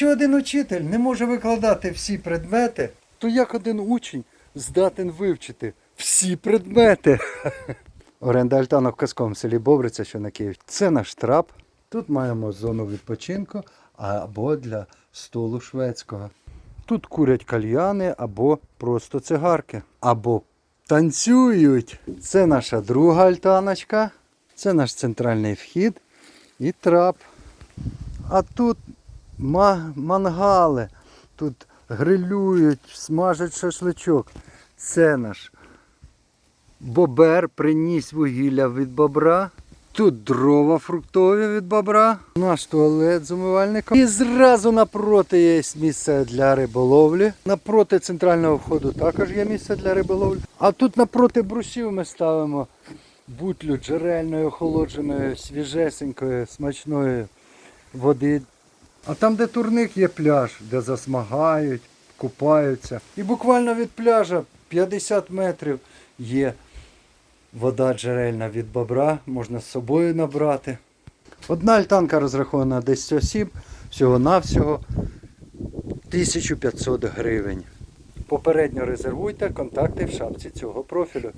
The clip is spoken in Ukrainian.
Якщо один учитель не може викладати всі предмети, то як один учень здатен вивчити всі предмети? Оренда Альтана в казковому селі Бобриця, що на Київ. Це наш трап. Тут маємо зону відпочинку або для столу шведського. Тут курять кальяни або просто цигарки. Або танцюють. Це наша друга альтаночка. Це наш центральний вхід і трап. А тут мангали. Тут грилюють, смажать шашличок. Це наш бобер приніс вугілля від бобра. Тут дрова фруктові від бобра. Наш туалет з умивальником. І зразу напроти є місце для риболовлі. Напроти центрального входу також є місце для риболовлі. А тут напроти брусів ми ставимо бутлю джерельної, охолодженої, свіжесенької, смачної води. А там, де турник, є пляж, де засмагають, купаються. І буквально від пляжа 50 метрів є вода джерельна від бобра, можна з собою набрати. Одна альтанка розрахована на 10 осіб, всього-навсього 1500 гривень. Попередньо резервуйте контакти в шапці цього профілю.